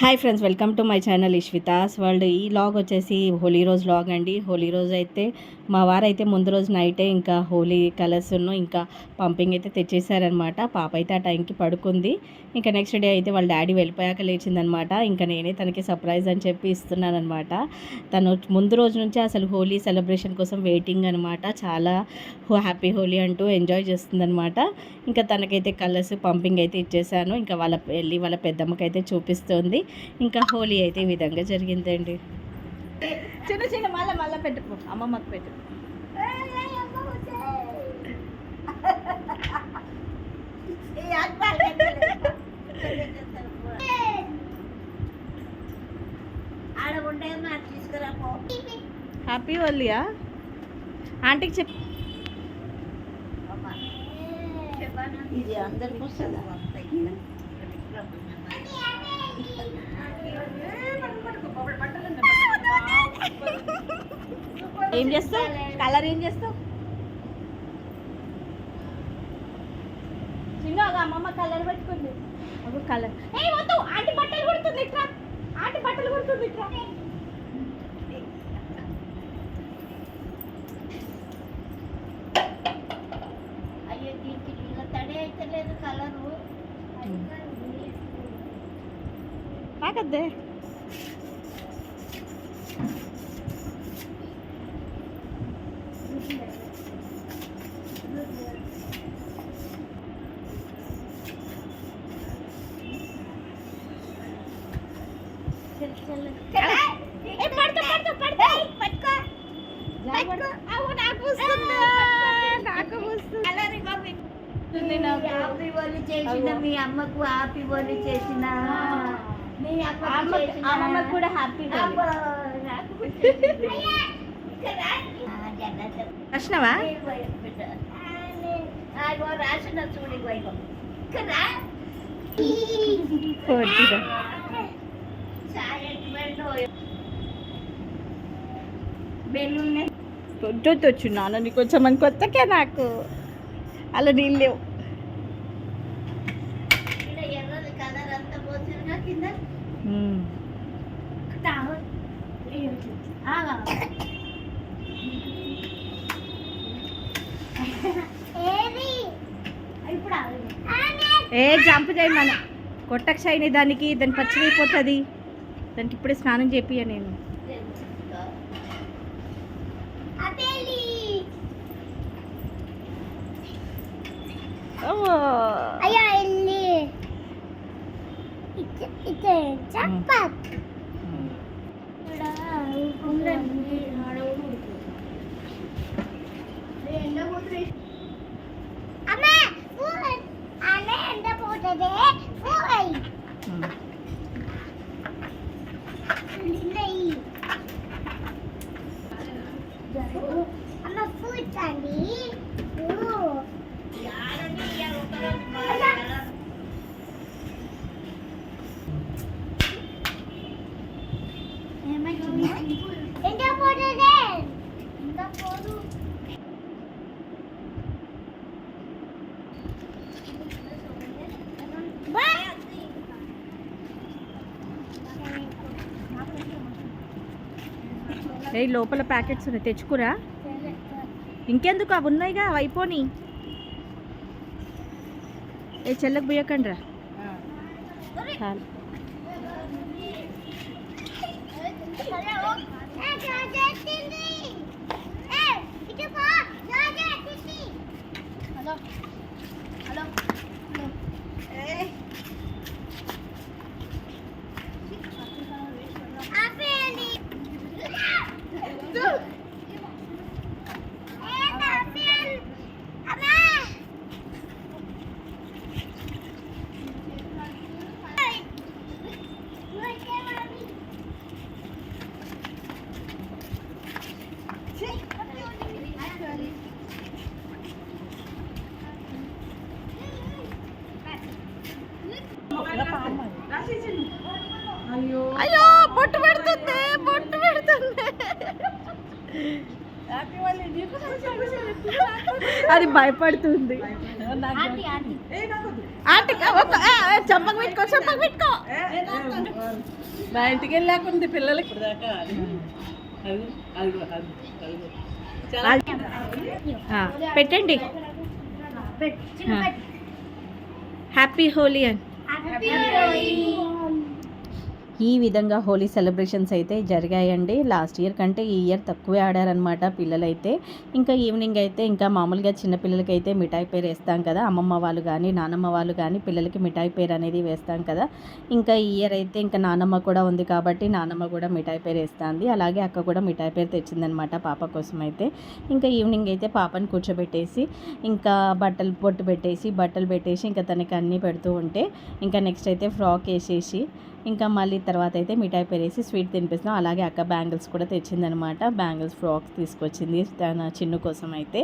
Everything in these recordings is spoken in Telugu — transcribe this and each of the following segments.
Hi friends welcome to my channel Ishvitha's world ఈ లాగ్ వచ్చేసి హోలీ రోజు లాగ్ అండి. హోలీ రోజు అయితే మా వారైతే ముందు రోజు నైటే ఇంకా హోలీ కలర్స్ను ఇంకా పంపింగ్ అయితే తెచ్చేసారనమాట పాప అయితే ఆ టైంకి పడుకుంది. ఇంకా నెక్స్ట్ డే అయితే వాళ్ళ డాడీ వెళ్ళిపోయాక లేచిందనమాట ఇంకా నేనే తనకి సర్ప్రైజ్ అని చెప్పి ఇస్తున్నానమాట తను ముందు రోజు నుంచి అసలు హోలీ సెలబ్రేషన్ కోసం వెయిటింగ్ అనమాట చాలా హ్యాపీ హోలీ అంటూ ఎంజాయ్ చేస్తుందనమాట ఇంకా తనకైతే కలర్స్ పంపింగ్ అయితే ఇచ్చేసాను. ఇంకా వాళ్ళ వెళ్ళి వాళ్ళ పెద్దమ్మకైతే చూపిస్తుంది. ఇంకా హోలీ అయితే ఈ విధంగా జరిగిందండి. చిన్న చిన్న మళ్ళీ మళ్ళీ పెట్టుకో. అమ్మమ్మకి పెట్టు. ఆడ ఉండే మరి తీసుకురా పో హ్యాపీ హోలీయా ఆంటీకి చెప్ ఇది అందరికి వస్తుంది? ఏం చేస్తావు? కలర్ ఏం చేస్తావు? అమ్మమ్మ కలర్ పెట్టుకుంది. కలర్. ఏ వద్దు ఆంటీ బట్టలు కుడుతుంది ఇట్రా. ఆంటీ బట్టలు కుడుతుంది ఇట్రా అయ్యో దీనికి నీళ్ళ తడి అయితే లేదు కలరు నాకద్దే ఏ, పడుతూ, పడుతూ, పడుతూ. అవ్వ, నాకు వస్తుందా? నాకు వస్తుంది. వస్తుంది హ్యాపీ బోలి చేసిన మీ అమ్మకు హ్యాపీ బోలి చేసిన. మీ అమ్మకు అమ్మ- చేసిన అమ్మమ్మకి కూడా హ్యాపీ అబ్బో, హోలీ. నాకు ఇక్కడ రా. ఆ, జన్నత. వచ్చినావా ఇగో బిడ్డ. ఆగో రాసిన చూడు ఇగో ఇగో. ఇక్కడ రా. కొద్దిగా. చాయ్ ఎట్టు పెట్టు. బెలూన్ పొద్దుతో వచ్చున్నాను నీకు వచ్చామని కొత్తకే నాకు అలా నీళ్ళు లేవు ఏ జంప్ చేయమన కొట్టక షైని దానికి దాని పచ్చిగైపోతుంది. దానికి ఇప్పుడే స్నానం చేపియ నేను. అయ్యా వెళ్ళి ఏ లోపల ప్యాకెట్స్ ఉన్నాయి. తెచ్చుకురా. ఇంకెందుకు? అవి ఉన్నాయిగా. అవి అయిపోని. ఏ చెల్లకు పోయకండి రా చాలు అయ్యో బొట్టు పెడుతుంది బొట్టు పెడుతుంది. అది భయపడుతుంది. ఆంటీ చంపకు పెట్టుకో చంపకు పెట్టుకో. మా ఇంటికి వెళ్ళాకుంది పిల్లలకి. పెట్టండి. హ్యాపీ హోలీ అని Happy Halloween! ఈ విధంగా హోలీ సెలబ్రేషన్స్ అయితే జరిగాయండి. లాస్ట్ ఇయర్ కంటే ఈ ఇయర్ తక్కువే ఆడారనమాట పిల్లలైతే. ఇంకా ఈవినింగ్ అయితే ఇంకా మామూలుగా చిన్నపిల్లలకి అయితే మిఠాయి పేరు వేస్తాం కదా. అమ్మమ్మ వాళ్ళు కానీ నానమ్మ వాళ్ళు కానీ పిల్లలకి మిఠాయి పేరు అనేది వేస్తాం కదా. ఇంకా ఈ ఇయర్ అయితే ఇంకా నానమ్మ కూడా ఉంది కాబట్టి నానమ్మ కూడా మిఠాయి పేరు వేస్తుంది. అలాగే అక్క కూడా మిఠాయి పేరు తెచ్చిందనమాట పాప కోసం అయితే. ఇంకా ఈవినింగ్ అయితే పాపని కూర్చోబెట్టేసి ఇంకా బట్టలు పొట్టు పెట్టేసి బట్టలు పెట్టేసి ఇంకా తనకి అన్నీ పెడుతూ ఉంటే ఇంకా నెక్స్ట్ అయితే ఫ్రాక్ వేసేసి ఇంకా మళ్ళీ తర్వాత అయితే మిఠాయి పెరేసి స్వీట్ తినిపిస్తున్నాం. అలాగే అక్క బ్యాంగిల్స్ కూడా తెచ్చిందనమాట బ్యాంగిల్స్ ఫ్రాక్స్ తీసుకొచ్చింది తన చిన్ను కోసం అయితే.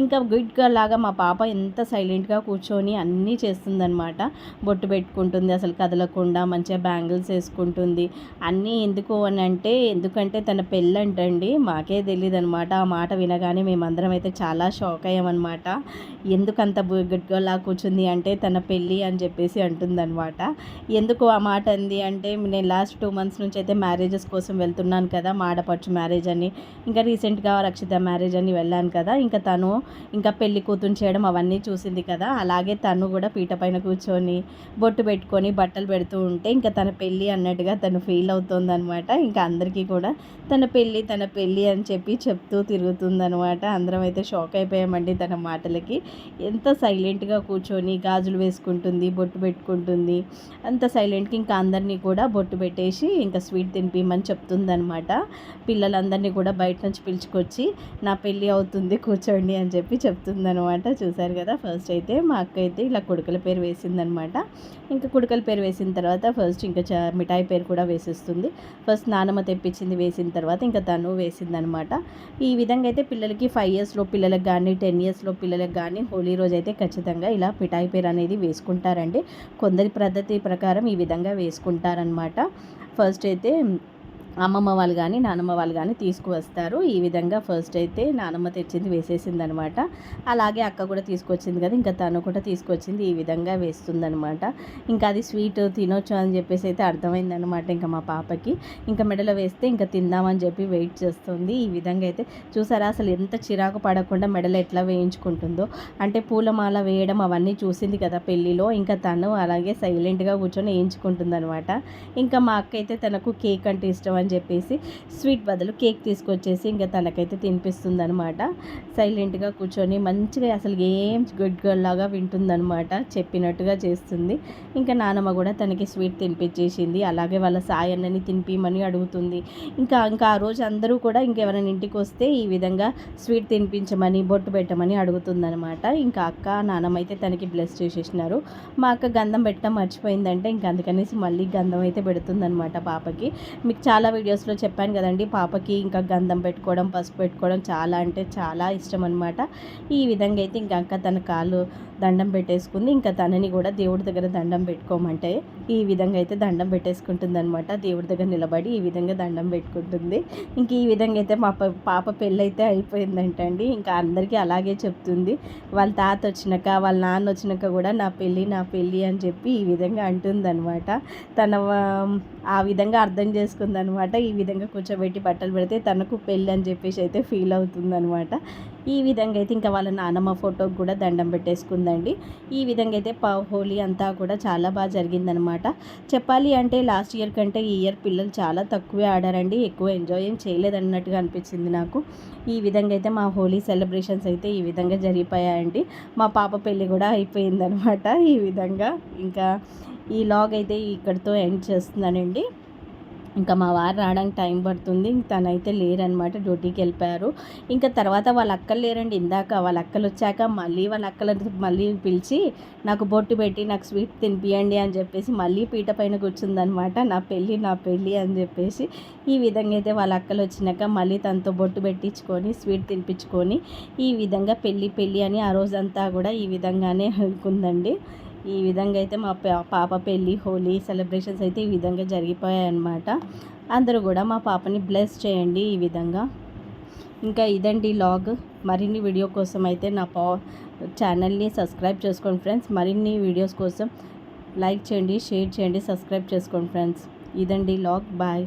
ఇంకా గుడ్గా లాగా మా పాప ఎంత సైలెంట్గా కూర్చొని అన్నీ చేస్తుందనమాట బొట్టు పెట్టుకుంటుంది అసలు కదలకుండా మంచిగా బ్యాంగిల్స్ వేసుకుంటుంది. అన్నీ ఎందుకు అని అంటే ఎందుకంటే తన పెళ్ళంటండి మాకే తెలియదు అనమాట ఆ మాట వినగానే మేమందరం అయితే చాలా షాక్ అయ్యామన్నమాట. ఎందుకంత గుడ్గా లాగా కూర్చుంది అంటే తన పెళ్ళి అని చెప్పేసి అంటుందన్నమాట. ఎందుకు ఆ మాట అంది అంటే నేను లాస్ట్ టూ మంత్స్ నుంచి అయితే మ్యారేజెస్ కోసం వెళ్తున్నాను కదా మా ఆడపడుచు మ్యారేజ్ అని. ఇంకా రీసెంట్గా రక్షిత మ్యారేజ్ అని వెళ్ళాను కదా ఇంకా తను ఇంకా పెళ్ళి కూతురు చేయడం అవన్నీ చూసింది కదా. అలాగే తను కూడా పీట పైన కూర్చొని బొట్టు పెట్టుకొని బట్టలు పెడుతూ ఉంటే ఇంకా తన పెళ్ళి అన్నట్టుగా తను ఫీల్ అవుతుందన్నమాట. ఇంకా అందరికీ కూడా తన పెళ్ళి తన పెళ్ళి అని చెప్పి చెప్తూ తిరుగుతుందనమాట అందరం అయితే షాక్ అయిపోయామండి తన మాటలకి. ఎంత సైలెంట్గా కూర్చొని గాజులు వేసుకుంటుంది బొట్టు పెట్టుకుంటుంది. అంత సైలెంట్కి ఇంకా అందరినీ కూడా బొట్టు పెట్టేసి ఇంకా స్వీట్ తినిపిమని చెప్తుందనమాట పిల్లలందరినీ కూడా బయట నుంచి పిలుచుకొచ్చి నా పెళ్ళి అవుతుంది కూర్చోండి అని చెప్పి చెప్తుందనమాట చూసారు కదా ఫస్ట్ అయితే మా అక్క అయితే ఇలా కొడుకుల పేరు వేసిందనమాట ఇంకా కుడుకల పేరు వేసిన తర్వాత ఫస్ట్ ఇంకా చ మిఠాయి పేరు కూడా వేసేస్తుంది. ఫస్ట్ నానమ్మ తెప్పించింది వేసిన తర్వాత ఇంకా తను వేసిందనమాట ఈ విధంగా అయితే పిల్లలకి ఫైవ్ ఇయర్స్లో పిల్లలకు కానీ టెన్ ఇయర్స్లో పిల్లలకు కానీ హోలీ రోజు అయితే ఖచ్చితంగా ఇలా మిఠాయి పేరు అనేది వేసుకుంటారండి. కొందరి పద్ధతి ప్రకారం ఈ విధంగా వేసుకుంటారు. వేసుకుంటారనమాట ఫస్ట్ అయితే అమ్మమ్మ వాళ్ళు కానీ నానమ్మ వాళ్ళు కానీ తీసుకువస్తారు. ఈ విధంగా ఫస్ట్ అయితే నానమ్మ తెచ్చింది వేసేసింది అనమాట అలాగే అక్క కూడా తీసుకొచ్చింది కదా ఇంకా తను కూడా తీసుకొచ్చింది ఈ విధంగా వేస్తుందనమాట. ఇంకా అది స్వీట్ తినొచ్చు అని చెప్పేసి అయితే అర్థమైందనమాట ఇంకా మా పాపకి. ఇంకా మెడలో వేస్తే ఇంకా తిందామని చెప్పి వెయిట్ చేస్తుంది. ఈ విధంగా అయితే చూసారా అసలు ఎంత చిరాకు పడకుండా మెడలో ఎట్లా వేయించుకుంటుందో. అంటే పూలమాల వేయడం అవన్నీ చూసింది కదా పెళ్ళిలో ఇంకా తను అలాగే సైలెంట్గా కూర్చొని వేయించుకుంటుంది అనమాట ఇంకా మా అక్క అయితే తనకు కేక్ అంటే ఇష్టం అని చెప్పేసి స్వీట్ బదులు కేక్ తీసుకొచ్చేసి ఇంకా తనకైతే తినిపిస్తుంది అనమాట సైలెంట్గా కూర్చొని మంచిగా అసలు ఏం గుడ్ గర్ల్ లాగా వింటుందనమాట చెప్పినట్టుగా చేస్తుంది. ఇంకా నానమ్మ కూడా తనకి స్వీట్ తినిపించేసింది. అలాగే వాళ్ళ సాయన్నని తినిపిమని అడుగుతుంది. ఇంకా ఇంకా ఆ రోజు అందరూ కూడా ఇంకెవరైనా ఇంటికి వస్తే ఈ విధంగా స్వీట్ తినిపించమని బొట్టు పెట్టమని అడుగుతుందనమాట ఇంకా అక్క నానమ్మ అయితే తనకి బ్లెస్ చేసేసినారు. మా అక్క గంధం పెట్టడం మర్చిపోయిందంటే ఇంకా అందుకనేసి మళ్ళీ గంధం అయితే పెడుతుందనమాట పాపకి. మీకు చాలా వీడియోస్లో చెప్పాను కదండి పాపకి ఇంకా గంధం పెట్టుకోవడం పసుపు పెట్టుకోవడం చాలా అంటే చాలా ఇష్టం అనమాట ఈ విధంగా అయితే ఇంకా తన కాళ్ళు దండం పెట్టేసుకుంది. ఇంకా తనని కూడా దేవుడి దగ్గర దండం పెట్టుకోమంటే ఈ విధంగా అయితే దండం పెట్టేసుకుంటుంది అనమాట దేవుడి దగ్గర నిలబడి ఈ విధంగా దండం పెట్టుకుంటుంది. ఇంక ఈ విధంగా అయితే మా పాప పెళ్ళైతే అయిపోయిందంటండి. ఇంకా అందరికీ అలాగే చెప్తుంది. వాళ్ళ తాత వచ్చినాక వాళ్ళ నాన్న వచ్చినాక కూడా నా పెళ్ళి నా పెళ్ళి అని చెప్పి ఈ విధంగా అంటుందన్నమాట. తన ఆ, ఆ విధంగా అర్థం చేసుకుందనమాట ఈ విధంగా కూర్చోబెట్టి బట్టలు పెడితే తనకు పెళ్ళి అని చెప్పేసి అయితే ఫీల్ అవుతుందనమాట ఈ విధంగా అయితే ఇంకా వాళ్ళ నానమ్మ ఫోటోకి కూడా దండం పెట్టేసుకుందండి. ఈ విధంగా అయితే పా హోలీ అంతా కూడా చాలా బాగా జరిగిందనమాట. చెప్పాలి అంటే లాస్ట్ ఇయర్ కంటే ఈ ఇయర్ పిల్లలు చాలా తక్కువే ఆడారండి. ఎక్కువ ఎంజాయ్ ఏం చేయలేదన్నట్టుగా అనిపించింది నాకు. ఈ విధంగా అయితే మా హోలీ సెలబ్రేషన్స్ అయితే ఈ విధంగా జరిగిపోయాయండి. మా పాప పెళ్ళి కూడా అయిపోయిందనమాట ఈ విధంగా. ఇంకా ఈ లాగ్ అయితే ఇక్కడితో ఎండ్ చేస్తున్నానండి. ఇంకా మా వారు రావడానికి టైం పడుతుంది. తనైతే లేరనమాట డ్యూటీకి వెళ్ళిపోయారు. ఇంకా తర్వాత వాళ్ళ అక్కలు లేరండి. ఇందాక వాళ్ళ అక్కలు వచ్చాక మళ్ళీ వాళ్ళ అక్కలు మళ్ళీ పిలిచి నాకు బొట్టు పెట్టి నాకు స్వీట్ తినిపియండి అని చెప్పేసి మళ్ళీ పీట పైన కూర్చుందనమాట నా పెళ్ళి నా పెళ్ళి అని చెప్పేసి ఈ విధంగా అయితే వాళ్ళ అక్కలు వచ్చినాక మళ్ళీ తనతో బొట్టు పెట్టించుకొని స్వీట్ తినిపించుకొని ఈ విధంగా పెళ్ళి పెళ్ళి అని ఆ రోజంతా కూడా ఈ విధంగానే అనుకుందండి ఈ విధంగా అయితే మా పా- పాప పెళ్ళి హోలీ సెలబ్రేషన్స్ అయితే ఈ విధంగా జరిగిపోయాయన్నమాట. అందరూ కూడా మా పాపని బ్లెస్ చేయండి ఈ విధంగా. ఇంకా ఇదండి లాగ్. మరిన్ని వీడియో కోసం అయితే నా పా ఛానల్ని సబ్స్క్రైబ్ చేసుకోండి ఫ్రెండ్స్. మరిన్ని వీడియోస్ కోసం లైక్ చేయండి షేర్ చేయండి సబ్స్క్రైబ్ చేసుకోండి ఫ్రెండ్స్. ఇదండి లాగ్. బాయ్.